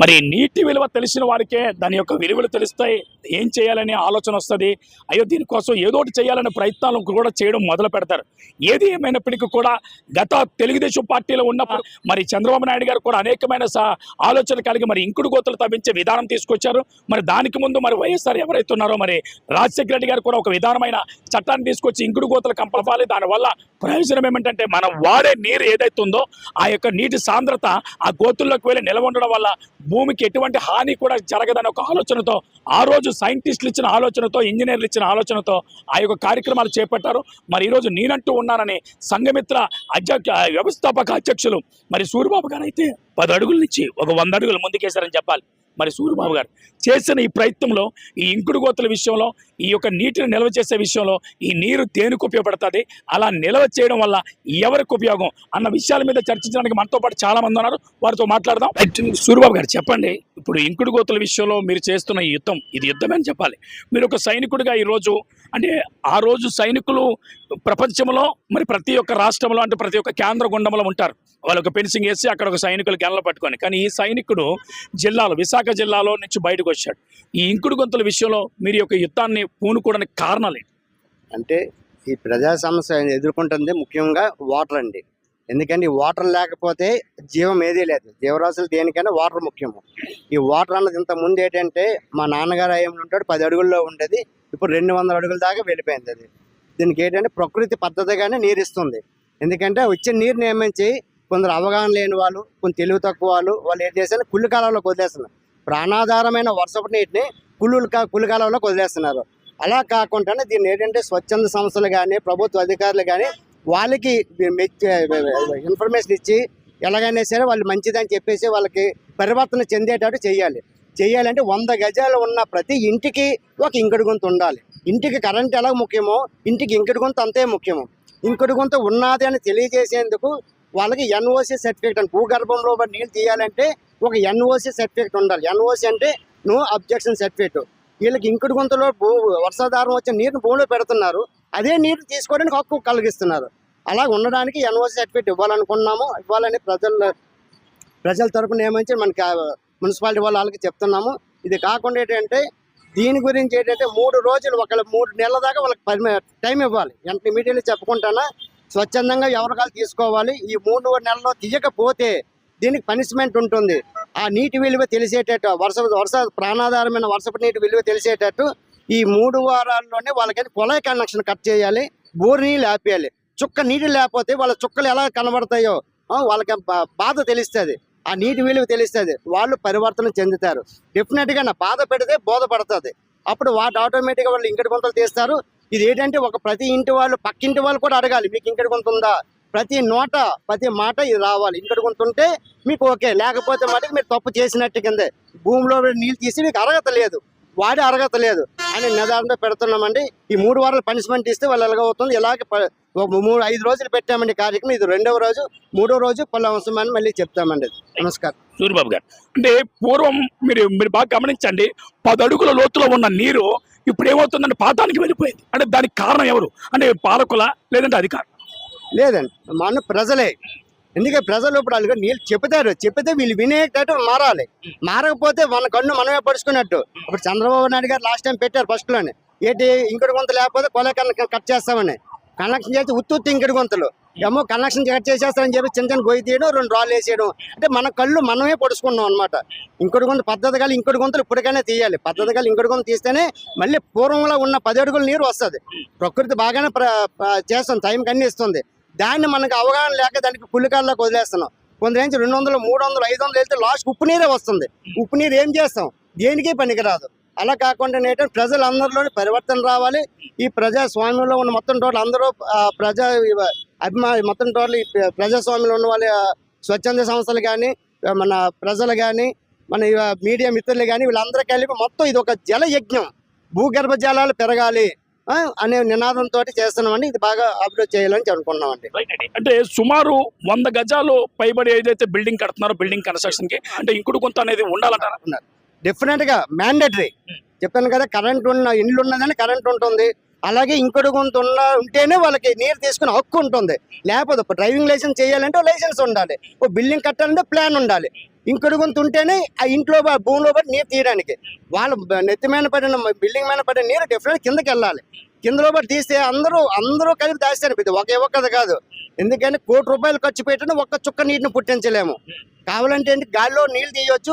మరి నీటి విలువ తెలిసిన వారికే దాని యొక్క విలువలు తెలుస్తాయి. ఏం చేయాలనే ఆలోచన వస్తుంది. అయ్యో దీనికోసం ఏదో ఒకటి చేయాలనే ప్రయత్నాలు కూడా చేయడం మొదలు పెడతారు. ఏది ఏమైనప్పటికీ కూడా గత తెలుగుదేశం పార్టీలో ఉన్నప్పుడు మరి చంద్రబాబు నాయుడు గారు కూడా అనేకమైన ఆలోచన కలిగి మరి ఇంకుడు గోతులు తవ్వించే విధానం తీసుకొచ్చారు. మరి దానికి ముందు మరి వైఎస్ఆర్ ఎవరైతే ఉన్నారో మరి రాజశేఖర రెడ్డి గారు కూడా ఒక విధానమైన చట్టాన్ని తీసుకొచ్చి ఇంకుడు గోతులు కంపవాలి దానివల్ల ప్రయోజనం ఏమిటంటే మనం వాడే నీరు ఏదైతే ఉందో ఆ యొక్క నీటి సాంద్రత ఆ గోతుల్లోకి వెళ్ళి నిలవ ఉండడం వల్ల భూమికి ఎటువంటి హాని కూడా జరగదని ఒక ఆలోచనతో ఆ రోజు సైంటిస్టులు ఇచ్చిన ఆలోచనతో ఇంజనీర్లు ఇచ్చిన ఆలోచనతో ఆ యొక్క కార్యక్రమాలు చేపట్టారు. మరి ఈరోజు నేనంటూ ఉన్నానని సంఘమిత్ర అధ్యక్ష వ్యవస్థాపక అధ్యక్షులు మరి సూర్యబాబు గారు అయితే పది అడుగుల నుంచి ఒక వంద అడుగులు ముందుకేశారని చెప్పాలి. మరి సూర్యబాబు గారు చేసిన ఈ ప్రయత్నంలో ఈ ఇంకుడు గోతుల విషయంలో ఈ యొక్క నీటిని నిల్వ చేసే విషయంలో ఈ నీరు దేనికి ఉపయోగపడుతుంది. అలా నిల్వ చేయడం వల్ల ఎవరికి ఉపయోగం అన్న విషయాల మీద చర్చించడానికి మనతో పాటు చాలా మంది ఉన్నారు. వారితో మాట్లాడదాం. సూర్యబాబు గారు చెప్పండి. ఇప్పుడు ఇంకుడు గోతుల విషయంలో మీరు చేస్తున్న ఈ యుద్ధం ఇది యుద్ధమే అని చెప్పాలి. మీరు ఒక సైనికుడిగా ఈరోజు అంటే ఆ రోజు సైనికులు ప్రపంచంలో మరి ప్రతి ఒక్క రాష్ట్రంలో అంటే ప్రతి ఒక్క కేంద్ర గుండంలో ఉంటారు. వాళ్ళు ఒక పెన్సింగ్ వేసి అక్కడ ఒక సైనికులు గెలలు పట్టుకొని. కానీ ఈ సైనికుడు జిల్లాలో విశాఖ జిల్లాలో నుంచి బయటకు వచ్చాడు. ఈ ఇంకుడు గొంతుల విషయంలో మీరు యొక్క యుద్ధాన్ని పూనుకోవడానికి కారణాలు అంటే ఈ ప్రజా సమస్య ఎదుర్కొంటుంది ముఖ్యంగా వాటర్ అండి. ఎందుకంటే ఈ వాటర్ లేకపోతే జీవం ఏదీ లేదు. జీవరాశులు దేనికైనా వాటర్ ముఖ్యము. ఈ వాటర్ అన్నది ఇంతకుముందు ముందు ఏంటంటే మా నాన్నగారు ఏమైనా ఉంటాడు? పది అడుగుల్లో ఉండేది. ఇప్పుడు రెండు వందల అడుగుల దాకా వెళ్ళిపోయింది అది. దీనికి ఏంటంటే ప్రకృతి పద్ధతిగానే నీరు ఇస్తుంది. ఎందుకంటే వచ్చే నీరు నియమించి కొందరు అవగాహన లేని వాళ్ళు కొంత తెలివి తక్కువ వాళ్ళు వాళ్ళు ఏం చేశారు? కుళ్ళు కాలంలోకి వదిలేస్తున్నారు. ప్రాణాధారమైన వర్షపు నీటిని కులు కుళ్ళు వదిలేస్తున్నారు. అలా కాకుండానే దీన్ని ఏంటంటే స్వచ్ఛంద సంస్థలు కానీ ప్రభుత్వ అధికారులు కానీ వాళ్ళకి ఇన్ఫర్మేషన్ ఇచ్చి ఎలాగైనా సరే వాళ్ళు మంచిదని చెప్పేసి వాళ్ళకి పరివర్తన చెందేటట్టు చేయాలి చేయాలంటే వంద గజాలు ఉన్న ప్రతి ఇంటికి ఒక ఇంకటి గుంత ఉండాలి. ఇంటికి కరెంట్ ఎలా ముఖ్యమో ఇంటికి ఇంకటి గుంత అంతే ముఖ్యము. ఇంకటి గుంత ఉన్నది అని తెలియజేసేందుకు వాళ్ళకి ఎన్ఓసి సర్టిఫికేట్ అని భూగర్భంలో నీళ్ళు తీయాలంటే ఒక ఎన్ఓసి సర్టిఫికేట్ ఉండాలి. ఎన్ఓసి అంటే నో అబ్జెక్షన్ సర్టిఫికేట్. వీళ్ళకి ఇంకుడు గుంతలో భూ వర్షాధారం వచ్చే నీరుని భూమిలో పెడుతున్నారు. అదే నీరు తీసుకోవడానికి హక్కు కలిగిస్తున్నారు. అలా ఉండడానికి ఎన్ఓసి సర్టిఫికేట్ ఇవ్వాలనుకున్నాము. ఇవ్వాలని ప్రజల ప్రజల తరపున ఏమంటే మనకి మున్సిపాలిటీ వాళ్ళకి చెప్తున్నాము. ఇది కాకుండా ఏంటంటే దీని గురించి ఏంటంటే మూడు రోజులు ఒక మూడు నెలల దాకా వాళ్ళకి పరిమి టైం ఇవ్వాలి. ఎంత ఇమీడియట్లీ చెప్పుకుంటానా? స్వచ్ఛందంగా ఎవరికాలు తీసుకోవాలి. ఈ మూడు నెలల్లో తీయకపోతే దీనికి పనిష్మెంట్ ఉంటుంది. ఆ నీటి విలువ తెలిసేటట్టు వర్ష వర్ష ప్రాణాధారమైన వర్షపు నీటి విలువ తెలిసేటట్టు ఈ మూడు వారాల్లోనే వాళ్ళకైతే కుళాయి కనెక్షన్ కట్ చేయాలి బోర్ నీళ్ళు ఆపేయాలి. చుక్క నీళ్ళు లేకపోతే వాళ్ళ చుక్కలు ఎలా కనబడతాయో ఆ, వాళ్ళకి బా- బాధ తెలుస్తుంది. ఆ నీటి విలువ తెలుస్తుంది. వాళ్ళు పరివర్తన చెందుతారు. డెఫినెట్గా నా బాధ పెడితే బోధపడుతుంది. అప్పుడు వాటి ఆటోమేటిక్గా వాళ్ళు ఇంకటి గుంతలు తీస్తారు. ఇది ఏంటంటే ఒక ప్రతి ఇంటి వాళ్ళు పక్కింటి వాళ్ళు కూడా అడగాలి మీకు ఇంకటి గుంత ఉందా? ప్రతి నోట ప్రతి మాట ఇది రావాలి. ఇంకటి కొంటుంటే మీకు ఓకే. లేకపోతే మటుకు మీరు తప్పు చేసినట్టు కిందే భూమిలో నీళ్ళు తీసి మీకు అర్హత లేదు. వాడి అర్హత లేదు అని నిదానంతో పెడుతున్నామండి. ఈ మూడు వారాలు పనిష్మెంట్ ఇస్తే వాళ్ళు ఎలాగవుతుంది? అవుతుంది ప- ఒక మూడు ఐదు రోజులు పెట్టామండి కార్యక్రమం. ఇది రెండవ రోజు మూడో రోజు పలు అవసరమని మళ్ళీ చెప్తామండి. నమస్కారం. సూర్యబాబు గారు అంటే పూర్వం మీరు మీరు బాగా గమనించండి పది అడుగుల లోతులో ఉన్న నీరు ఇప్పుడు ఏమవుతుందంటే పాతానికి వెళ్ళిపోయింది. అంటే దానికి కారణం ఎవరు? అంటే పాలకుల లేదంటే అధికారులు. లేదండి. మన ప్రజలే. ఎందుకంటే ప్రజలు ఇప్పుడు వాళ్ళు నీళ్ళు చెబుతారు. చెప్తే వీళ్ళు వినేటట్టు మారాలి. మారకపోతే మన కన్ను మనమే పడుచుకున్నట్టు. ఇప్పుడు చంద్రబాబు నాయుడు గారు లాస్ట్ టైం పెట్టారు ఫస్ట్లోనే. ఏంటి? ఇంకటి గుంత లేకపోతే కొల కట్ చేస్తామని. కనెక్షన్ చేస్తే ఉత్తుత్తి ఇంకటి గుంతలు. ఏమో కనెక్షన్ కట్ చేసేస్తారని చెప్పి చిన్న చిన్న గొయ్యి తీయడం రెండు రాళ్ళు వేసేయడం. అంటే మన కళ్ళు మనమే పడుచుకున్నాం అనమాట ఇంకటి కొంత పద్ధతి కాదు ఇంకటి గుంతలు ఇప్పటికైనా తీయాలి. పద్ధతి కాదు ఇంకటి గొంతు తీస్తేనే మళ్ళీ పూర్వంలో ఉన్న పది అడుగుల నీరు వస్తుంది. ప్రకృతి బాగానే ప్ర చేస్తుంది. టైం కన్నీ ఇస్తుంది. దాన్ని మనకు అవగాహన లేక దానికి పుల్లికాల్లోకి వదిలేస్తున్నాం. కొందరు నుంచి రెండు వందలు మూడు వందలు ఐదు వందలు వెళ్తే లాస్ట్ ఉప్పు నీరే వస్తుంది. ఉప్పు నీరు ఏం చేస్తాం? దేనికి పనికిరాదు. అలా కాకుండా ఏంటంటే ప్రజలందరిలోని పరివర్తన రావాలి. ఈ ప్రజాస్వామ్యంలో ఉన్న మొత్తం టోటల్ అందరూ ప్రజా అభిమా మొత్తం టోటల్ ఈ ప్రజాస్వామ్యంలో ఉన్న వాళ్ళ స్వచ్ఛంద సంస్థలు కానీ మన ప్రజలు కానీ మన మీడియా మిత్రులు కానీ వీళ్ళందరూ కలిపి మొత్తం ఇది ఒక జల యజ్ఞం భూగర్భ జలాలు పెరగాలి. అనే నినాదంతో చేస్తున్నామండి. ఇది బాగా అభివృద్ధి చేయాలని అనుకున్నామండి అంటే సుమారు వంద గజాలు పైబడి ఏదైతే బిల్డింగ్ కడుతున్నారో బిల్డింగ్ కన్స్ట్రక్షన్కి అంటే ఇంకుడు కొంత అనేది ఉండాలంటారా? డెఫినెట్గా మ్యాండేటరీ చెప్పాను కదా కరెంట్ ఉన్న ఇండ్లు ఉన్నదని కరెంట్ ఉంటుంది. అలాగే ఇంకొడు కొంత ఉన్న ఉంటేనే వాళ్ళకి నీరు తీసుకునే హక్కు ఉంటుంది. లేకపోతే ఒక డ్రైవింగ్ లైసెన్స్ చేయాలంటే లైసెన్స్ ఉండాలి. ఓ బిల్డింగ్ కట్టాలంటే ప్లాన్ ఉండాలి. ఇంకొడు కొంత ఉంటేనే ఆ ఇంట్లో భూమిలో పడి నీరు తీయడానికి. వాళ్ళ నెత్తి మీద పడిన బిల్డింగ్ మీద పడిన నీరు డెఫినెట్ కిందకి వెళ్ళాలి. కిందలో పడి తీస్తే అందరూ అందరూ కలిపి దాస్తారు ఇది ఒకే ఒక్కది కాదు. ఎందుకంటే కోటి రూపాయలు ఖర్చు పెట్టిన ఒక్క చుక్క నీటిని పుట్టించలేము. కావాలంటే ఏంటి? గాలిలో నీళ్ళు తీయొచ్చు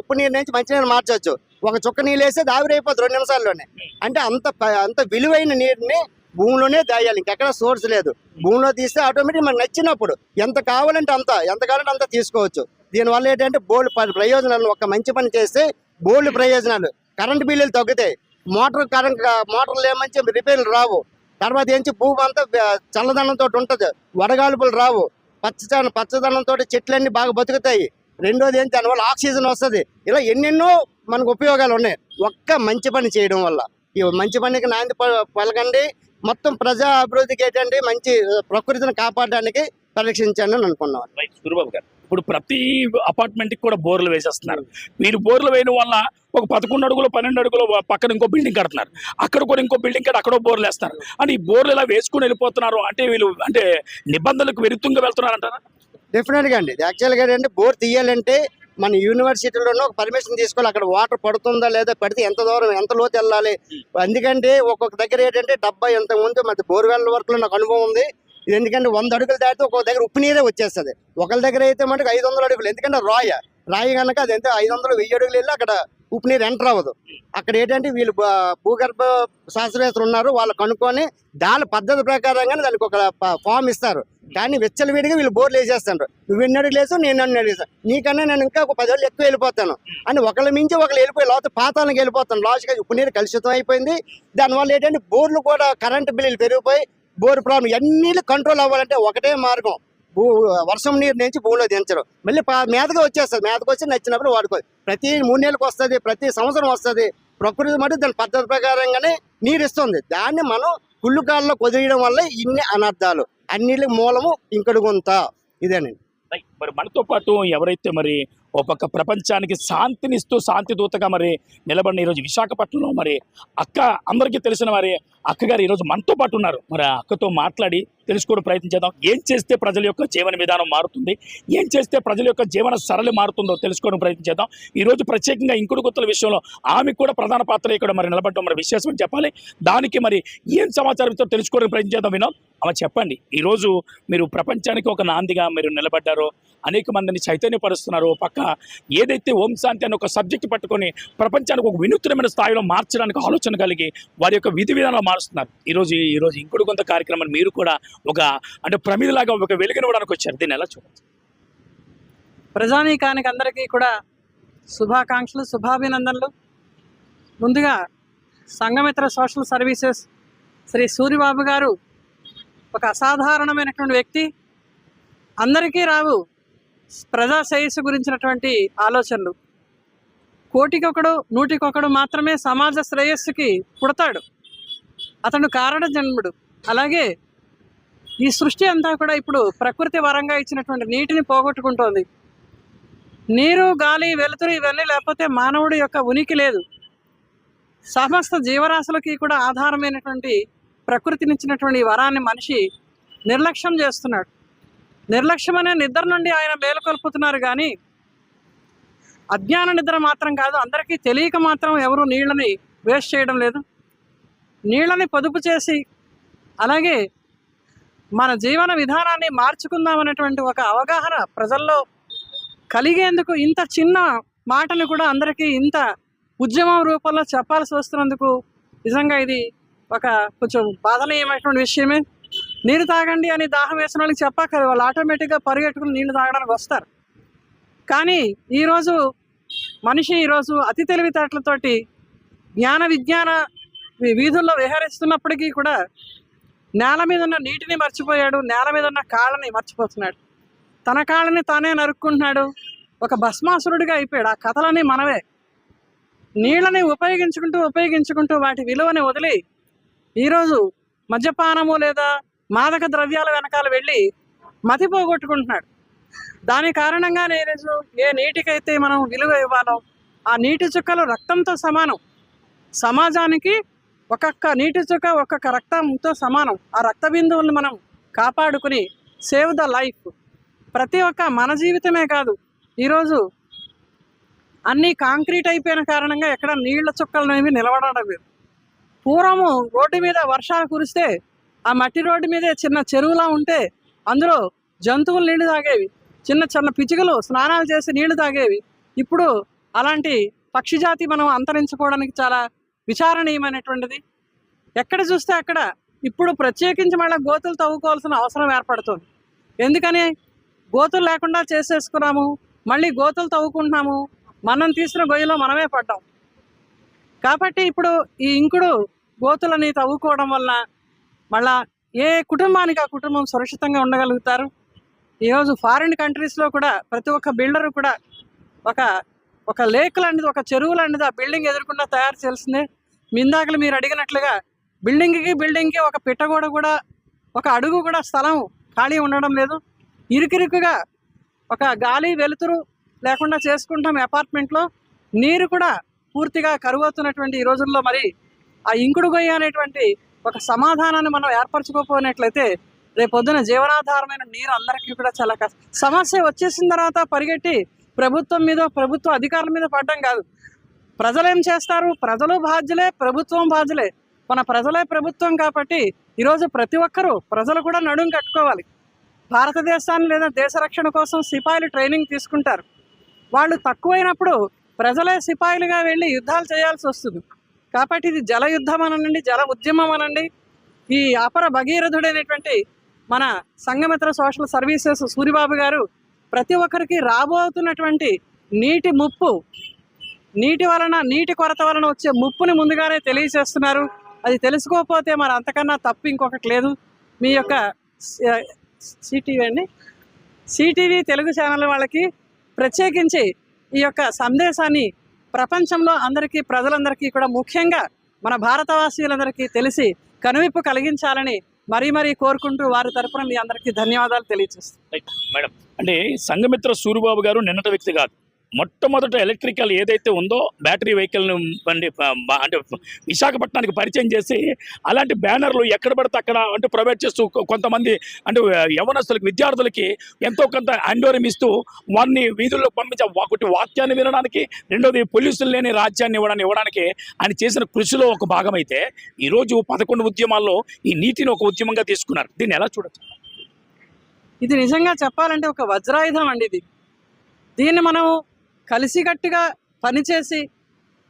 ఉప్పు నీరు నుంచి మంచి నీరు మార్చొచ్చు. ఒక చుక్క నీళ్ళు వేస్తే ఆవిరైపోతుంది రెండు నిమిషాల్లోనే. అంటే అంత అంత విలువైన నీటిని భూమిలోనే దాయాలి. ఇంకెక్కడ సోర్స్ లేదు. భూమిలో తీస్తే ఆటోమేటిక్ మనకు నచ్చినప్పుడు ఎంత కావాలంటే అంత ఎంత కావాలంటే అంత తీసుకోవచ్చు. దీనివల్ల ఏంటంటే బోల్డ్ ప- ప్రయోజనాలు ఒక మంచి పని చేస్తే బోల్డ్ ప్రయోజనాలు. కరెంట్ బిల్లులు తగ్గుతాయి. మోటార్ కరెంట్ మోటార్లు ఏమంచి రిపేర్లు రావు. తర్వాత ఏంచి భూమి అంతా చల్లదనంతో ఉంటుంది. వడగాల్పులు రావు. పచ్చదనం పచ్చదనంతో చెట్లన్నీ బాగా బతుకుతాయి. రెండోది ఏంటి దానివల్ల ఆక్సిజన్ వస్తుంది. ఇలా ఎన్నెన్నో మనకు ఉపయోగాలు ఉన్నాయి. ఒక్క మంచి పని చేయడం వల్ల. ఈ మంచి పనికి నాంది ప- పలకండి. మొత్తం ప్రజా అభివృద్ధికి ఏంటంటే మంచి ప్రకృతిని కాపాడడానికి పరీక్షించండి అని అనుకున్నాం. గారు. ఇప్పుడు ప్రతి అపార్ట్మెంట్కి కూడా బోర్లు వేసేస్తున్నారు. మీరు బోర్లు వేయడం వల్ల ఒక పదకొండు అడుగులు పన్నెండు అడుగులు పక్కన ఇంకో బిల్డింగ్ కడుతున్నారు. అక్కడ కూడా ఇంకో బిల్డింగ్ కట్టి అక్కడో బోర్లు వేస్తున్నారు. అంటే ఈ బోర్లు ఇలా వేసుకుని వెళ్ళిపోతున్నారు అంటే వీళ్ళు అంటే నిబంధనలకు విరుద్ధంగా వెళ్తున్నారు అంటారా డెఫినెట్గా అండి. యాక్చువల్గా ఏంటంటే బోర్ తీయాలంటే మన యూనివర్సిటీలోనూ ఒక పర్మిషన్ తీసుకోవాలి. అక్కడ వాటర్ పడుతుందా లేదా పడితే ఎంత దూరం ఎంత లోతు వెళ్ళాలి? ఎందుకంటే ఒక్కొక్క దగ్గర ఏంటంటే డబ్బా ఎంత ముందు మరి బోర్వెల్ వర్క్లో నాకు అనుభవం ఉంది. ఇది ఎందుకంటే వంద అడుగులు దాటితే ఒక్కొక్క దగ్గర ఉప్పు నీరే వచ్చేస్తుంది. ఒకళ్ళ దగ్గర అయితే మనకి ఐదు అడుగులు ఎందుకంటే రాయ. రాయి కనుక అది ఎంత? ఐదు వందలు వెయ్యి అడుగులు వెళ్ళి అక్కడ ఉప్పు నీరు ఎంటర్ అవ్వదు. అక్కడ ఏంటంటే వీళ్ళు భూగర్భ శాస్త్రవేత్తలు ఉన్నారు వాళ్ళు కనుక్కొని దాని పద్ధతి ప్రకారంగానే దానికి ఒక ఫామ్ ఇస్తారు. కానీ విచ్చలవిడిగా వీళ్ళు బోర్లు వేసేస్తారు. నువ్వు ఎన్ని అడుగులు నేను అన్ని అడిగేసాను నీకన్నా నేను ఇంకా ఒక పది ఎక్కువ వెళ్ళిపోతాను. అని ఒకళ్ళ మించి ఒకళ్ళు వెళ్ళిపోయి లేకపోతే పాతాలకు వెళ్ళిపోతాను. లాస్ట్గా ఉప్పు నీరు కలుషితం అయిపోయింది. దానివల్ల ఏంటంటే బోర్లు కూడా కరెంటు బిల్లులు పెరిగిపోయి బోర్ ప్రాబ్లం అన్నీ కంట్రోల్ అవ్వాలంటే ఒకటే మార్గం. భూ వర్షం నీరు నుంచి భూమిలో దించరు. మళ్ళీ మేతగా వచ్చేస్తుంది. మేతకు వచ్చి నచ్చినప్పుడు వాడుకో ప్రతి మూడు నెలలకు వస్తుంది ప్రతి సంవత్సరం వస్తుంది. ప్రకృతి మటు దాని పద్ధతి ప్రకారంగానే నీరు ఇస్తుంది. దాన్ని మనం కుళ్ళు కాళ్ళలో కుదిరియడం వల్ల ఇన్ని అనర్థాలు. అన్నిటికి మూలము ఇంకడుగుంత ఇదేనండి. మరి మనతో పాటు ఎవరైతే మరి ఒక పక్క ప్రపంచానికి శాంతినిస్తూ శాంతి దూతగా మరి నిలబడిన ఈరోజు విశాఖపట్నంలో మరి అక్క అందరికీ తెలిసిన మరి అక్కగారు ఈరోజు మనతో పాటు ఉన్నారు. మరి అక్కతో మాట్లాడి తెలుసుకోవడం ప్రయత్నించేద్దాం. ఏం చేస్తే ప్రజల యొక్క జీవన విధానం మారుతుంది? ఏం చేస్తే ప్రజల యొక్క జీవన సరళి మారుతుందో తెలుసుకోవడం ప్రయత్నించేద్దాం. ఈ రోజు ప్రత్యేకంగా ఇంకుడు గుత్తల విషయంలో ఆమె కూడా ప్రధాన పాత్ర ఇక్కడ మరి నిలబడడం మరి విశేషం చెప్పాలి. దానికి మరి ఏం సమాచారం ఇస్తారో తెలుసుకోవడం ప్రయత్నించేద్దాం వినోద్. అలా చెప్పండి ఈరోజు మీరు ప్రపంచానికి ఒక నాందిగా మీరు నిలబడ్డారో అనేక మందిని చైతన్యపరుస్తున్నారు పక్క ఏదైతే ఓం శాంతి అనే ఒక సబ్జెక్ట్ పట్టుకొని ప్రపంచానికి ఒక వినూత్నమైన స్థాయిలో మార్చడానికి ఆలోచన కలిగి వారి యొక్క విధి విధానాలు మారుస్తున్నారు. ఈరోజు ఈరోజు ఇంకొకటి కొంత కార్యక్రమాన్ని మీరు కూడా ఒక అంటే ప్రమిదలాగా ఒక వెలుగునివ్వడానికి వచ్చారు. దీన్ని ఎలా చూడచ్చు? ప్రజానీకానికి అందరికీ కూడా శుభాకాంక్షలు శుభాభినందనలు. ముందుగా సంఘమిత్ర సోషల్ సర్వీసెస్ శ్రీ సూరిబాబు గారు ఒక అసాధారణమైనటువంటి వ్యక్తి. అందరికీ రావు ప్రజా శ్రేయస్సు గురించినటువంటి ఆలోచనలు. కోటికొకడు నూటికొకడు మాత్రమే సమాజ శ్రేయస్సుకి పుడతాడు. అతడు కారణ జన్ముడు. అలాగే ఈ సృష్టి అంతా కూడా ఇప్పుడు ప్రకృతి వరంగా ఇచ్చినటువంటి నీటిని పోగొట్టుకుంటోంది. నీరు గాలి వెలుతురు ఇవన్నీ లేకపోతే మానవుడి యొక్క ఉనికి లేదు. సమస్త జీవరాశులకి కూడా ఆధారమైనటువంటి ప్రకృతినిచ్చినటువంటి వరాన్ని మనిషి నిర్లక్ష్యం చేస్తున్నాడు. నిర్లక్ష్యం అనే నిద్ర నుండి ఆయన మేలుకొల్పుతున్నారు కానీ అజ్ఞాన నిద్ర మాత్రం కాదు అందరికీ తెలియక మాత్రం ఎవరు నీళ్ళని వేస్ట్ చేయడం లేదు. నీళ్ళని పొదుపు చేసి అలాగే మన జీవన విధానాన్ని మార్చుకుందామనేటువంటి ఒక అవగాహన ప్రజల్లో కలిగేందుకు ఇంత చిన్న మాటను కూడా అందరికీ ఇంత ఉద్యమం రూపంలో చెప్పాల్సి వస్తున్నందుకు నిజంగా ఇది ఒక కొంచెం బాధనీయమైనటువంటి విషయమే. నీరు తాగండి అని దాహం వేసిన వాళ్ళకి చెప్పాక వాళ్ళు ఆటోమేటిక్గా పరిగెట్టుకుని నీళ్ళు తాగడానికి వస్తారు. కానీ ఈరోజు మనిషి ఈరోజు అతి తెలివితేటలతోటి జ్ఞాన విజ్ఞాన వీధుల్లో విహరిస్తున్నప్పటికీ కూడా నేల మీద ఉన్న నీటిని మర్చిపోయాడు నేల మీద ఉన్న కాళ్ళని మర్చిపోతున్నాడు. తన కాళ్ళని తానే నరుక్కుంటున్నాడు. ఒక భస్మాసురుడిగా అయిపోయాడు. ఆ కథలన్నీ మనవే. నీళ్ళని ఉపయోగించుకుంటూ ఉపయోగించుకుంటూ వాటి విలువని వదిలి ఈరోజు మద్యపానము లేదా మాదక ద్రవ్యాల వెనకాల వెళ్ళి మతి పోగొట్టుకుంటున్నాడు. దాని కారణంగా ఈరోజు ఏ నీటికైతే మనం విలువ ఇవ్వాలో ఆ నీటి చుక్కలు రక్తంతో సమానం. సమాజానికి ఒక్కొక్క నీటి చుక్క ఒక్కొక్క రక్తంతో సమానం. ఆ రక్త బిందువులను మనం కాపాడుకుని సేవ్ ద లైఫ్. ప్రతి ఒక్క మన జీవితమే కాదు ఈరోజు అన్నీ కాంక్రీట్ అయిపోయిన కారణంగా ఎక్కడ నీళ్ళ చుక్కలు అనేవి నిలబడడం లేదు. పూర్వము రోడ్డు మీద వర్షాలు కురిస్తే ఆ మట్టి రోడ్డు మీదే చిన్న చెరువులా ఉంటే అందులో జంతువులు నీళ్ళు తాగేవి. చిన్న చిన్న పిచ్చుకలు స్నానాలు చేసి నీళ్ళు తాగేవి. ఇప్పుడు అలాంటి పక్షి జాతి మనం అంతరించుకోవడానికి చాలా విచారణీయమైనటువంటిది. ఎక్కడ చూస్తే అక్కడ ఇప్పుడు ప్రత్యేకించి మళ్ళీ గోతులు తవ్వుకోవాల్సిన అవసరం ఏర్పడుతుంది. ఎందుకని? గోతులు లేకుండా చేసేసుకున్నాము మళ్ళీ గోతులు తవ్వుకుంటున్నాము మనం తీసిన గొయ్యిలో మనమే పడ్డాం. కాబట్టి ఇప్పుడు ఈ ఇంకుడు గోతులని తవ్వుకోవడం వల్ల మళ్ళా ఏ కుటుంబానికి ఆ కుటుంబం సురక్షితంగా ఉండగలుగుతారు? ఈరోజు ఫారిన్ కంట్రీస్లో కూడా ప్రతి ఒక్క బిల్డర్ కూడా ఒక ఒక లేక్ లాంటిది ఒక చెరువు లాంటిది ఆ బిల్డింగ్ ఎదురకుండా తయారు చేయాల్సిందే. ఇందాకలు మీరు అడిగినట్లుగా బిల్డింగ్కి బిల్డింగ్కి ఒక పిట్టగోడ కూడా ఒక అడుగు కూడా స్థలం ఖాళీ ఉండడం లేదు. ఇరుకిరుకుగా ఒక గాలి వెలుతురు లేకుండా చేసుకుంటాం అపార్ట్మెంట్లో నీరు కూడా పూర్తిగా కరువవుతున్నటువంటి ఈ రోజుల్లో మరి ఆ ఇంకుడు గొయ్య అనేటువంటి ఒక సమాధానాన్ని మనం ఏర్పరచుకోపోయినట్లయితే రేపొద్దున జీవనాధారమైన నీరు అందరికీ కూడా చాలా కష్టం. సమస్య వచ్చేసిన తర్వాత పరిగెట్టి ప్రభుత్వం మీద ప్రభుత్వ అధికారుల మీద పడడం కాదు. ప్రజలు ఏం చేస్తారు? ప్రజలు బాధ్యులే ప్రభుత్వం బాధ్యులే. మన ప్రజలే ప్రభుత్వం కాబట్టి ఈరోజు ప్రతి ఒక్కరూ ప్రజలు కూడా నడుం కట్టుకోవాలి. భారతదేశాన్ని లేదా దేశ రక్షణ కోసం సిపాయిలు ట్రైనింగ్ తీసుకుంటారు. వాళ్ళు తక్కువైనప్పుడు ప్రజలే సిపాయిలుగా వెళ్ళి యుద్ధాలు చేయాల్సి వస్తుంది. కాబట్టి ఇది జల యుద్ధం అనండి జల ఉద్యమం అనండి. ఈ అపర భగీరథుడైనటువంటి మన సంఘమిత్ర సోషల్ సర్వీసెస్ సూరిబాబు గారు ప్రతి ఒక్కరికి రాబోతున్నటువంటి నీటి ముప్పు నీటి వలన నీటి కొరత వలన వచ్చే ముప్పుని ముందుగానే తెలియజేస్తున్నారు అది తెలుసుకోకపోతే మరి అంతకన్నా తప్పు ఇంకొకటి లేదు మీ యొక్క సిటీవీ అండి సిటీవీ తెలుగు ఛానల్ వాళ్ళకి ప్రత్యేకించి ఈ యొక్క సందేశాన్ని ప్రపంచంలో అందరికీ ప్రజలందరికీ కూడా ముఖ్యంగా మన భారతవాసీలందరికీ తెలిసి కనువిప్పు కలిగించాలని మరీ మరీ కోరుకుంటూ వారి తరపున మీ అందరికీ ధన్యవాదాలు తెలియజేస్తాను మేడం అంటే సంఘమిత్ర సూరిబాబు గారు నిన్నటి వ్యక్తి కాదు. మొట్టమొదట ఎలక్ట్రికల్ ఏదైతే ఉందో బ్యాటరీ వెహికల్ని బండి అంటే విశాఖపట్నానికి పరిచయం చేసి అలాంటి బ్యానర్లు ఎక్కడ పడితే అక్కడ అంటే ప్రొవైడ్ చేస్తూ కొంతమంది అంటే యవనస్తులకి విద్యార్థులకి ఎంతో కొంత అండోరం ఇస్తూ వారిని వీధుల్లో పంపించే ఒకటి వాక్యాన్ని వినడానికి రెండోది పోలీసులు లేని రాజ్యాన్ని ఇవ్వడానికి ఇవ్వడానికి ఆయన చేసిన కృషిలో ఒక భాగమైతే ఈరోజు పదకొండు ఉద్యమాల్లో ఈ నీటిని ఒక ఉద్యమంగా తీసుకున్నారు. దీన్ని ఎలా చూడొచ్చు? ఇది నిజంగా చెప్పాలంటే ఒక వజ్రాయుధం అండి ఇది. దీన్ని మనం కలిసికట్టుగా పనిచేసి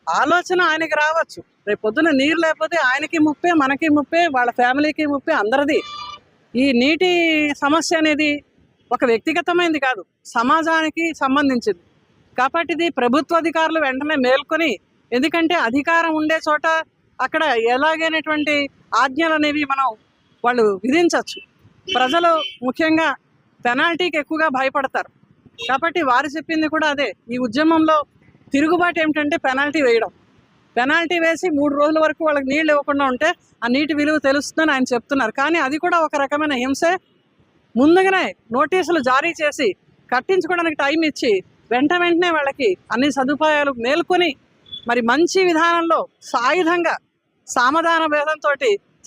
ఆలోచన ఆయనకి రావచ్చు. రేపు పొద్దున నీరు లేకపోతే ఆయనకి ముప్పే మనకి ముప్పే వాళ్ళ ఫ్యామిలీకి ముప్పే అందరిది. ఈ నీటి సమస్య అనేది ఒక వ్యక్తిగతమైనది కాదు సమాజానికి సంబంధించింది. కాబట్టి ఇది ప్రభుత్వ అధికారులు వెంటనే మేల్కొని ఎందుకంటే అధికారం ఉండే చోట అక్కడ ఎలాగైనటువంటి ఆజ్ఞలు అనేవి మనం వాళ్ళు విధించవచ్చు. ప్రజలు ముఖ్యంగా పెనాల్టీకి ఎక్కువగా భయపడతారు. కాబట్టి వారు చెప్పింది కూడా అదే. ఈ ఉద్యమంలో తిరుగుబాటు ఏమిటంటే పెనాల్టీ వేయడం. పెనాల్టీ వేసి మూడు రోజుల వరకు వాళ్ళకి నీళ్ళు ఇవ్వకుండా ఉంటే ఆ నీటి విలువ తెలుస్తుందని ఆయన చెప్తున్నారు. కానీ అది కూడా ఒక రకమైన హింసే. ముందుగానే నోటీసులు జారీ చేసి కట్టించుకోవడానికి టైం ఇచ్చి వెంట వెంటనే వాళ్ళకి అన్ని సదుపాయాలు మేల్కొని మరి మంచి విధానంలో సాయుధంగా సామధాన భేదంతో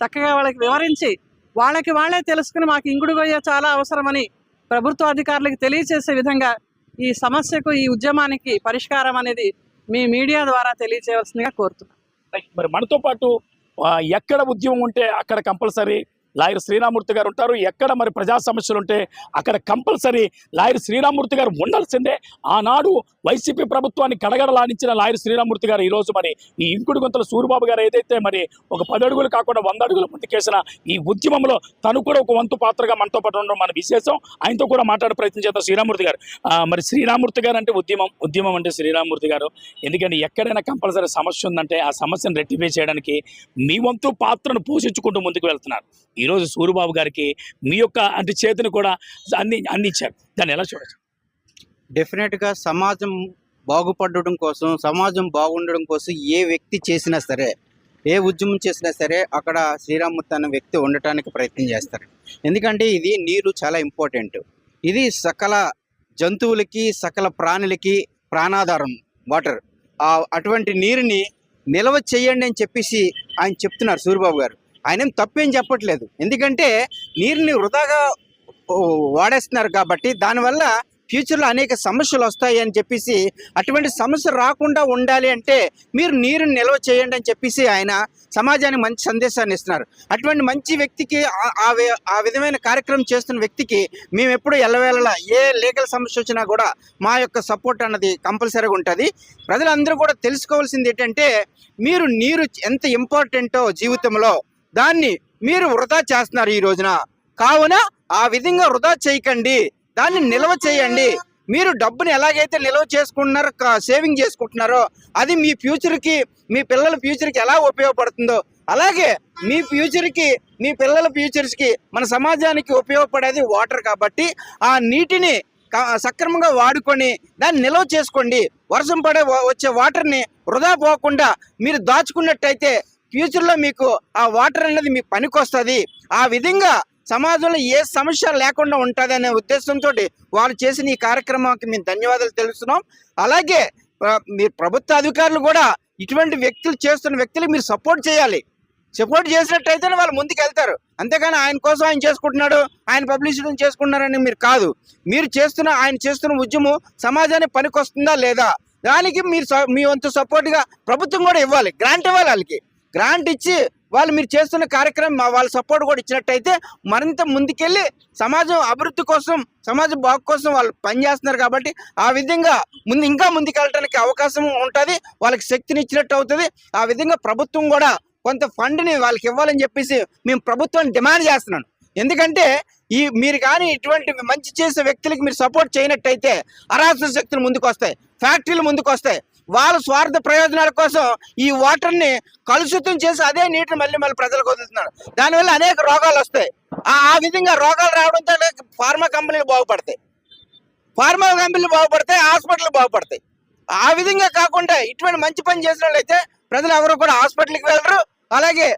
చక్కగా వాళ్ళకి వివరించి వాళ్ళకి వాళ్ళే తెలుసుకుని మాకు ఇంగుడు గొయ్య చాలా అవసరమని ప్రభుత్వ అధికారులకు తెలియచేసే విధంగా ఈ సమస్యకు ఈ ఉద్యమానికి పరిష్కారం అనేది మీ మీడియా ద్వారా తెలియచేయవలసిందిగా కోరుతున్నాను. మరి మనతో పాటు ఎక్కడ ఉద్యమం ఉంటే అక్కడ కంపల్సరీ లాయర్ శ్రీరామూర్తి గారు ఉంటారు. ఎక్కడ మరి ప్రజా సమస్యలు ఉంటే అక్కడ కంపల్సరీ లాయర్ శ్రీరామూర్తి గారు ఉండాల్సిందే. ఆనాడు వైసీపీ ప్రభుత్వాన్ని కడగడలాడించిన లాయర్ శ్రీరామూర్తి గారు ఈరోజు మరి ఈ ఇంకుడు గుంతల సూరిబాబు గారు ఏదైతే మరి ఒక పది అడుగులు కాకుండా వంద అడుగులు ముందుకేసిన ఈ ఉద్యమంలో తను కూడా ఒక వంతు పాత్రగా మనతో పాటు ఉండడం మన విశేషం. ఆయనతో కూడా మాట్లాడే ప్రయత్నం చేద్దాం శ్రీరామూర్తి గారు. మరి శ్రీరామూర్తి గారు అంటే ఉద్యమం ఉద్యమం అంటే శ్రీరామూర్తి గారు. ఎందుకంటే ఎక్కడైనా కంపల్సరీ సమస్య ఉందంటే ఆ సమస్యను రెట్టిఫై చేయడానికి మీ వంతు పాత్రను పోషించుకుంటూ ముందుకు వెళ్తున్నారు. ఈరోజు సూరిబాబు గారికి మీ యొక్క అంటే చేతిని కూడా అంది అందించారు దాన్ని ఎలా చూడొచ్చు? డెఫినెట్గా సమాజం బాగుపడడం కోసం సమాజం బాగుండడం కోసం ఏ వ్యక్తి చేసినా సరే ఏ ఉద్యమం చేసినా సరే అక్కడ శ్రీరామూర్తి అనే వ్యక్తి ఉండటానికి ప్రయత్నం చేస్తారు. ఎందుకంటే ఇది నీరు చాలా ఇంపార్టెంట్ ఇది సకల జంతువులకి సకల ప్రాణులకి ప్రాణాధారం వాటర్ ఆ అటువంటి నీరుని నిల్వ చేయండి అని చెప్పేసి ఆయన చెప్తున్నారు సూర్యబాబు గారు. ఆయన ఏం తప్పేం చెప్పట్లేదు. ఎందుకంటే నీరుని వృధాగా వాడేస్తున్నారు కాబట్టి దానివల్ల ఫ్యూచర్లో అనేక సమస్యలు వస్తాయి అని చెప్పేసి అటువంటి సమస్య రాకుండా ఉండాలి అంటే మీరు నీరుని నిల్వ చేయండి అని చెప్పేసి ఆయన సమాజానికి మంచి సందేశాన్ని ఇస్తున్నారు. అటువంటి మంచి వ్యక్తికి ఆ- వి- ఆ విధమైన కార్యక్రమం చేస్తున్న వ్యక్తికి మేము ఎప్పుడు ఎల్లవేళలా ఏ లీగల్ సమస్య వచ్చినా కూడా మా యొక్క సపోర్ట్ అన్నది కంపల్సరీగా ఉంటుంది. ప్రజలందరూ కూడా తెలుసుకోవాల్సింది ఏంటంటే మీరు నీరు ఎంత ఇంపార్టెంటో జీవితంలో దాన్ని మీరు వృధా చేస్తున్నారు ఈ రోజున. కావున ఆ విధంగా వృధా చేయకండి. దాన్ని నిల్వ చేయండి. మీరు డబ్బుని ఎలాగైతే నిల్వ చేసుకుంటున్నారో సేవింగ్ చేసుకుంటున్నారో అది మీ ఫ్యూచర్కి మీ పిల్లల ఫ్యూచర్కి ఎలా ఉపయోగపడుతుందో అలాగే మీ ఫ్యూచర్కి మీ పిల్లల ఫ్యూచర్స్కి మన సమాజానికి ఉపయోగపడేది వాటర్ కాబట్టి ఆ నీటిని సక్రమంగా వాడుకొని దాన్ని నిల్వ చేసుకోండి. వర్షం పడే వచ్చే వాటర్ని వృధా పోకుండా మీరు దాచుకున్నట్టయితే ఫ్యూచర్లో మీకు ఆ వాటర్ అనేది మీకు పనికొస్తుంది. ఆ విధంగా సమాజంలో ఏ సమస్య లేకుండా ఉంటుంది అనే ఉద్దేశంతో వారు చేసిన ఈ కార్యక్రమానికి మేము ధన్యవాదాలు తెలుస్తున్నాం. అలాగే మీరు ప్రభుత్వ అధికారులు కూడా ఇటువంటి వ్యక్తులు చేస్తున్న వ్యక్తులకు మీరు సపోర్ట్ చేయాలి. సపోర్ట్ చేసినట్టయితేనే వాళ్ళు ముందుకు వెళ్తారు అంతేగాని ఆయన కోసం ఆయన చేసుకుంటున్నాడు ఆయన పబ్లిసిటీ చేసుకుంటున్నారని మీరు కాదు. మీరు చేస్తున్న ఆయన చేస్తున్న ఉద్యమం సమాజానికి పనికొస్తుందా లేదా? దానికి మీరు స- మీ వంతు సపోర్ట్గా ప్రభుత్వం కూడా ఇవ్వాలి. గ్రాంట్ ఇవ్వాలి వాళ్ళకి. గ్రాంట్ ఇచ్చి వాళ్ళు మీరు చేస్తున్న కార్యక్రమం వాళ్ళ సపోర్ట్ కూడా ఇచ్చినట్టయితే మరింత ముందుకెళ్ళి సమాజం అభివృద్ధి కోసం సమాజం బాగు కోసం వాళ్ళు పనిచేస్తున్నారు కాబట్టి ఆ విధంగా ముందు ఇంకా ముందుకెళ్ళడానికి అవకాశం ఉంటుంది వాళ్ళకి శక్తిని ఇచ్చినట్టు అవుతుంది. ఆ విధంగా ప్రభుత్వం కూడా కొంత ఫండ్ని వాళ్ళకి ఇవ్వాలని చెప్పేసి మేము ప్రభుత్వాన్ని డిమాండ్ చేస్తున్నాను. ఎందుకంటే ఈ మీరు కానీ ఇటువంటి మంచి చేసే వ్యక్తులకి మీరు సపోర్ట్ చేయనట్టయితే అరాచక శక్తులు ముందుకు వస్తాయి ఫ్యాక్టరీలు ముందుకు వస్తాయి వాళ్ళ స్వార్థ ప్రయోజనాల కోసం ఈ వాటర్ని కలుషితం చేసి అదే నీటిని మళ్ళీ మళ్ళీ ప్రజలకు వదులుతున్నారు. దానివల్ల అనేక రోగాలు వస్తాయి. ఆ విధంగా రోగాలు రావడంతో ఫార్మా కంపెనీలు బాగుపడతాయి. ఫార్మా కంపెనీలు బాగుపడతాయి హాస్పిటల్ బాగుపడతాయి. ఆ విధంగా కాకుండా ఇటువంటి మంచి పని చేసిన వాళ్ళైతే ప్రజలు ఎవరు కూడా హాస్పిటల్కి వెళ్ళరు. అలాగే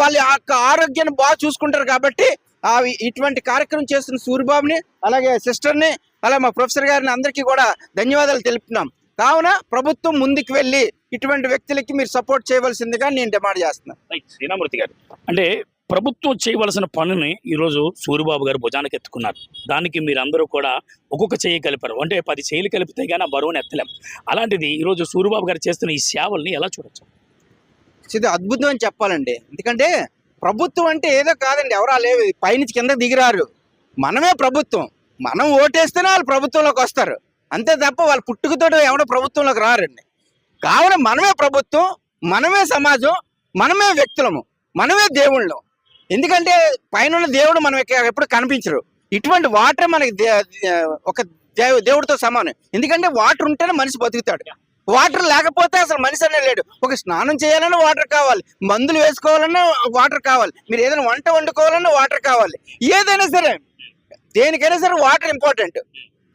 వాళ్ళ యొక్క ఆరోగ్యాన్ని బాగా చూసుకుంటారు కాబట్టి అవి ఇటువంటి కార్యక్రమం చేస్తున్న సూర్యబాబుని అలాగే సిస్టర్ని అలాగే మా ప్రొఫెసర్ గారిని అందరికీ కూడా ధన్యవాదాలు తెలుపుతున్నాం. కావున ప్రభుత్వం ముందుకు వెళ్ళి ఇటువంటి వ్యక్తులకి మీరు సపోర్ట్ చేయవలసిందిగా నేను డిమాండ్ చేస్తున్నాను. శ్రీరామూర్తి గారు. అంటే ప్రభుత్వం చేయవలసిన పనుని ఈరోజు సూరిబాబు గారు భుజానికి ఎత్తుకున్నారు. దానికి మీరందరూ కూడా ఒక్కొక్క చేయి కలిపారు. అంటే పది చేయిలు కలిపితే కానీ బరువుని ఎత్తలేం. అలాంటిది ఈరోజు సూరిబాబు గారు చేస్తున్న ఈ సేవల్ని ఎలా చూడొచ్చు? ఇది అద్భుతం అని చెప్పాలండి. ఎందుకంటే ప్రభుత్వం అంటే ఏదో కాదండి. ఎవరా లేవు. పైనుంచి కింద దిగిరారు. మనమే ప్రభుత్వం. మనం ఓటేస్తేనే వాళ్ళు ప్రభుత్వంలోకి వస్తారు. అంతే తప్ప వాళ్ళు పుట్టుకతోటి ఎవడో ప్రభుత్వంలోకి రారండి. కావున మనమే ప్రభుత్వం మనమే సమాజం మనమే వ్యక్తులము మనమే దేవుళ్ళం. ఎందుకంటే పైన ఉన్న దేవుడు మనం ఎప్పుడు కనిపించరు. ఇటువంటి వాటర్ మనకి ఒక దేవు దేవుడితో సమానం. ఎందుకంటే వాటర్ ఉంటేనే మనిషి బతుకుతాడు. వాటర్ లేకపోతే అసలు మనిషి అనే లేడు. ఒక స్నానం చేయాలన్నా వాటర్ కావాలి. మందులు వేసుకోవాలన్నా వాటర్ కావాలి. మీరు ఏదైనా వంట వండుకోవాలన్నా వాటర్ కావాలి. ఏదైనా సరే దేనికైనా సరే వాటర్ ఇంపార్టెంట్.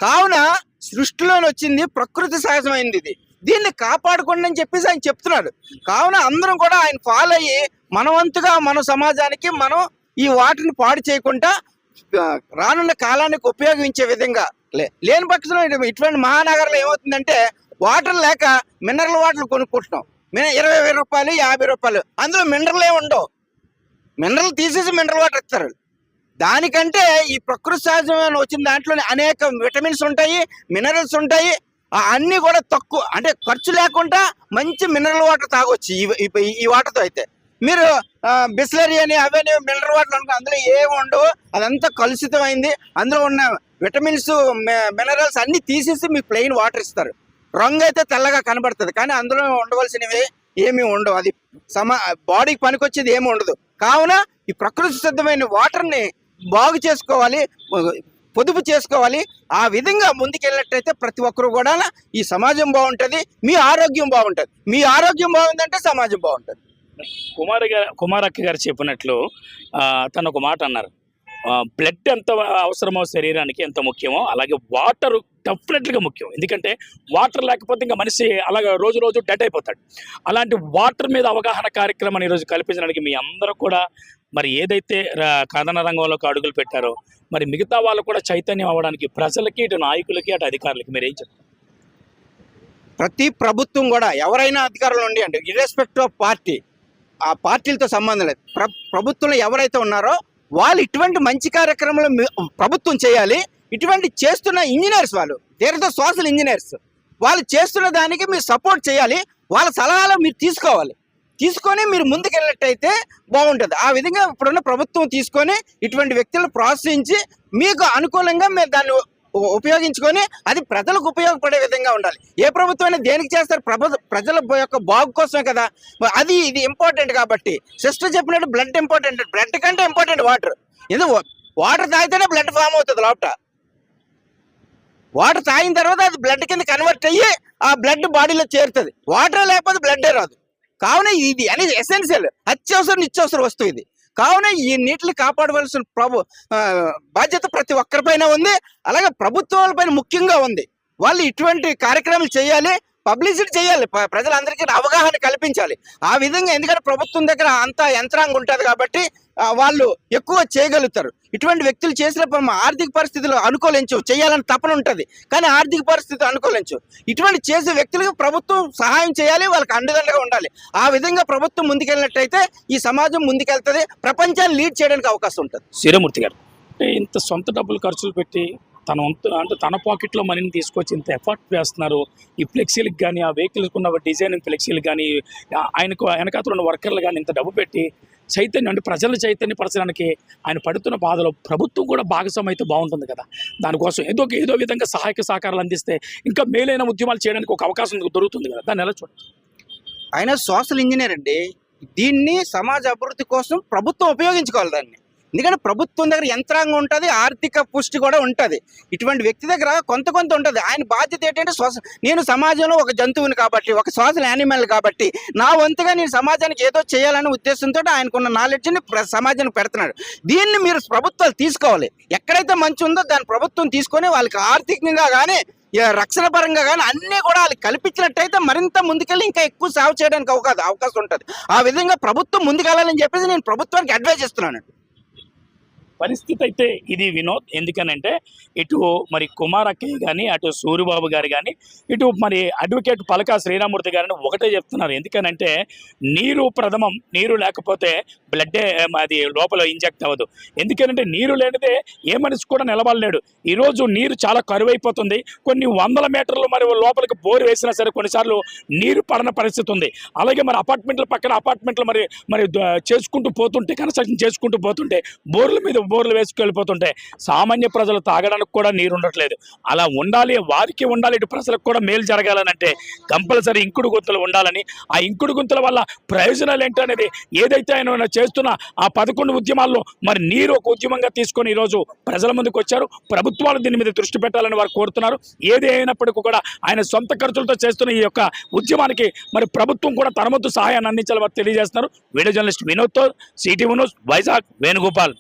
కావున సృష్టిలోని వచ్చింది ప్రకృతి సహజమైంది ఇది. దీన్ని కాపాడుకోండి అని చెప్పేసి ఆయన చెప్తున్నాడు. కావున అందరం కూడా ఆయన ఫాలో అయ్యి మనవంతుగా మన సమాజానికి మనం ఈ వాటిని పాడు చేయకుండా రానున్న కాలానికి ఉపయోగించే విధంగా లే లేని పక్షంలో ఇటువంటి మహానగరంలో ఏమవుతుందంటే వాటర్ లేక మినరల్ వాటర్ కొనుక్కుంటున్నాం. మిన- ఇరవై వేల రూపాయలు యాభై రూపాయలు. అందులో మినరల్ ఏ ఉండవు. మినరల్ తీసేసి మినరల్ వాటర్ ఇస్తారు. దానికంటే ఈ ప్రకృతి సహజమైన వచ్చిన దాంట్లోనే అనేక విటమిన్స్ ఉంటాయి మినరల్స్ ఉంటాయి. ఆ కూడా తక్కువ అంటే ఖర్చు లేకుండా మంచి మినరల్ వాటర్ తాగొచ్చు ఈ ఈ- వాటర్తో అయితే. మీరు బిస్లరీ అని అవన్నీ మినరల్ వాటర్ అనుకో అందులో ఏమి ఉండవు అదంతా కలుషితమైంది. అందులో ఉన్న విటమిన్స్ మినరల్స్ అన్ని తీసేసి మీకు ప్లెయిన్ వాటర్ ఇస్తారు. రంగు అయితే తెల్లగా కనబడుతుంది కానీ అందులో ఉండవలసినవి ఏమీ ఉండవు. అది సమా బాడీకి పనికొచ్చేది ఏమి ఉండదు. కావున ఈ ప్రకృతి సిద్ధమైన వాటర్ని బాగు చేసుకోవాలి పొదుపు చేసుకోవాలి. ఆ విధంగా ముందుకెళ్ళినట్టయితే ప్రతి ఒక్కరు కూడా ఈ సమాజం బాగుంటుంది మీ ఆరోగ్యం బాగుంటుంది. మీ ఆరోగ్యం బాగుందంటే సమాజం బాగుంటుంది. కుమార్ గారు కుమారక్క గారు చెప్పినట్లు తను ఒక మాట అన్నారు. బ్లడ్ ఎంత అవసరమో శరీరానికి ఎంత ముఖ్యమో అలాగే వాటర్ డెఫినెట్గా ముఖ్యం. ఎందుకంటే వాటర్ లేకపోతే ఇంకా మనిషి అలాగ రోజు రోజు డెడ్ అయిపోతాడు. అలాంటి వాటర్ మీద అవగాహన కార్యక్రమాన్ని ఈరోజు కల్పించడానికి మీ అందరూ కూడా మరి ఏదైతే రా- కథన రంగంలోకి అడుగులు పెట్టారో మరి మిగతా వాళ్ళు కూడా చైతన్యం అవ్వడానికి ప్రజలకి ఇటు నాయకులకి అటు అధికారులకి మీరు ఏం చెప్తారు ప్రతి ప్రభుత్వం కూడా ఎవరైనా అధికారంలో ఉండి అంటే ఇర్రెస్పెక్ట్ ఆఫ్ పార్టీ ఆ పార్టీలతో సంబంధం లేదు. ప్ర ప్రభుత్వంలో ఎవరైతే ఉన్నారో వాళ్ళు ఇటువంటి మంచి కార్యక్రమాలు ప్రభుత్వం చేయాలి. ఇటువంటి చేస్తున్న ఇంజనీర్స్ వాళ్ళు దేర్ సోషల్ ఇంజనీర్స్ వాళ్ళు చేస్తున్న దానికి మీరు సపోర్ట్ చేయాలి. వాళ్ళ సలహాలు మీరు తీసుకోవాలి. తీసుకొని మీరు ముందుకెళ్ళినట్టయితే బాగుంటుంది. ఆ విధంగా ఇప్పుడున్న ప్రభుత్వం తీసుకొని ఇటువంటి వ్యక్తులను ప్రోత్సహించి మీకు అనుకూలంగా మీరు దాన్ని ఉపయోగించుకొని అది ప్రజలకు ఉపయోగపడే విధంగా ఉండాలి. ఏ ప్రభుత్వం అయినా దేనికి చేస్తారు? ప్రభు ప్రజల యొక్క బాగు కోసమే కదా. అది ఇది ఇంపార్టెంట్ కాబట్టి. సిస్టర్ చెప్పినట్టు బ్లడ్ ఇంపార్టెంట్ బ్లడ్ కంటే ఇంపార్టెంట్ వాటర్ ఎందుకు వాటర్ తాగితేనే బ్లడ్ ఫామ్ అవుతుంది లోపట. వాటర్ తాగిన తర్వాత అది బ్లడ్ కింద కన్వర్ట్ అయ్యి ఆ బ్లడ్ బాడీలో చేరుతుంది. వాటర్ లేకపోతే బ్లడ్ రాదు. కావున ఇది అనేది ఎసెన్షియల్ అత్యవసరం నిత్యవసర వస్తువు ఇది. కావున ఈ నీటిని కాపాడవలసిన ప్రభు బాధ్యత ప్రతి ఒక్కరిపైన ఉంది. అలాగే ప్రభుత్వాలపైన ముఖ్యంగా ఉంది. వాళ్ళు ఇటువంటి కార్యక్రమాలు చేయాలి పబ్లిసిటీ చేయాలి. ప్రజలందరికీ అవగాహన కల్పించాలి. ఆ విధంగా ఎందుకంటే ప్రభుత్వం దగ్గర అంత యంత్రాంగం ఉంటుంది కాబట్టి వాళ్ళు ఎక్కువ చేయగలుగుతారు. ఇటువంటి వ్యక్తులు చేసినప్పుడు ఆర్థిక పరిస్థితులు అనుకూలించు చేయాలని తపన ఉంటుంది. కానీ ఆర్థిక పరిస్థితి అనుకూలించు. ఇటువంటి చేసే వ్యక్తులకు ప్రభుత్వం సహాయం చేయాలి వాళ్ళకి అండదండగా ఉండాలి. ఆ విధంగా ప్రభుత్వం ముందుకెళ్ళినట్టయితే ఈ సమాజం ముందుకెళ్తుంది ప్రపంచాన్ని లీడ్ చేయడానికి అవకాశం ఉంటుంది. శ్రీరామూర్తి గారు ఇంత సొంత డబ్బులు ఖర్చులు పెట్టి తన అంటే తన పాకెట్లో మనీని తీసుకొచ్చి ఇంత ఎఫర్ట్ వేస్తున్నారు. ఈ ఫ్లెక్సీలకు కానీ ఆ వెహికల్కి ఉన్న డిజైనింగ్ ఫ్లెక్సీలు కానీ ఆయనకు వెనకాతలు ఉన్న వర్కర్లు కానీ ఇంత డబ్బు పెట్టి చైతన్యం అంటే ప్రజల చైతన్యపరచడానికి ఆయన పడుతున్న బాధలో ప్రభుత్వం కూడా భాగస్వామైతే బాగుంటుంది కదా. దానికోసం ఏదో ఏదో విధంగా సహాయక సహకారాలు అందిస్తే ఇంకా మేలైన ఉద్యమాలు చేయడానికి ఒక అవకాశం దొరుకుతుంది కదా. దాన్ని ఎలా చూడండి ఆయన సోషల్ ఇంజనీర్ అండి. దీన్ని సమాజ అభివృద్ధి కోసం ప్రభుత్వం ఉపయోగించుకోవాలి దాన్ని. ఎందుకంటే ప్రభుత్వం దగ్గర యంత్రాంగం ఉంటుంది ఆర్థిక పుష్టి కూడా ఉంటుంది. ఇటువంటి వ్యక్తి దగ్గర కొంత కొంత ఉంటుంది. ఆయన బాధ్యత ఏంటంటే శ్వాస నేను సమాజంలో ఒక జంతువుని కాబట్టి ఒక శ్వాసల యానిమల్ కాబట్టి నా వంతుగా నేను సమాజానికి ఏదో చేయాలనే ఉద్దేశంతో ఆయనకున్న నాలెడ్జ్ని ప్ర- సమాజానికి పెడుతున్నాడు. దీన్ని మీరు ప్రభుత్వాలు తీసుకోవాలి. ఎక్కడైతే మంచి ఉందో దాని ప్రభుత్వం తీసుకొని వాళ్ళకి ఆర్థికంగా కానీ రక్షణ పరంగా కానీ అన్నీ కూడా వాళ్ళకి కల్పించినట్టయితే మరింత ముందుకెళ్ళి ఇంకా ఎక్కువ సేవ చేయడానికి అవకాశం అవకాశం ఉంటుంది. ఆ విధంగా ప్రభుత్వం ముందుకెళ్ళాలని చెప్పేసి నేను ప్రభుత్వానికి అడ్వైజ్ ఇస్తున్నాను పరిస్థితి అయితే ఇది వినోద్. ఎందుకనంటే ఇటు మరి కుమార్ అక్కయ్య కానీ అటు సూరిబాబు గారు కానీ ఇటు మరి అడ్వకేట్ పలక శ్రీరామూర్తి గారిని ఒకటే చెప్తున్నారు. ఎందుకనంటే నీరు ప్రథమం నీరు లేకపోతే బ్లడ్డే అది లోపల ఇంజెక్ట్ అవ్వదు. ఎందుకనంటే నీరు లేనిదే ఏ మనిషి కూడా నిలబడలేడు. ఈరోజు నీరు చాలా కరువైపోతుంది. కొన్ని వందల మీటర్లు మరి లోపలికి బోరు వేసినా సరే కొన్నిసార్లు నీరు పడని పరిస్థితి ఉంది. అలాగే మరి అపార్ట్మెంట్ల పక్కన అపార్ట్మెంట్లు మరి మరి చేసుకుంటూ పోతుంటే కన్స్ట్రక్షన్ చేసుకుంటూ పోతుంటే బోర్ల మీద బోర్లు వేసుకెళ్ళిపోతుంటే సామాన్య ప్రజలు తాగడానికి కూడా నీరు ఉండట్లేదు. అలా ఉండాలి వారికి ఉండాలి ఇటు ప్రజలకు కూడా మేలు జరగాలనంటే కంపల్సరీ ఇంకుడు గుంతలు ఉండాలని. ఆ ఇంకుడు గుంతల వల్ల ప్రయోజనాలు ఏంటనేది ఏదైతే ఆయన చేస్తున్న ఆ పదకొండు ఉద్యమాల్లో మరి నీరు ఒక ఉద్యమంగా తీసుకొని ఈరోజు ప్రజల ముందుకు వచ్చారు. ప్రభుత్వాలు దీని మీద దృష్టి పెట్టాలని వారు కోరుతున్నారు. ఏది అయినప్పటికీ కూడా ఆయన సొంత ఖర్చులతో చేస్తున్న ఈ యొక్క ఉద్యమానికి మరి ప్రభుత్వం కూడా తన వంతు సహాయాన్ని అందించాలని వారు తెలియజేస్తున్నారు. వీడియో జర్నలిస్ట్ వినోద్తో సిటీ వినోద్ వైజాగ్ వేణుగోపాల్.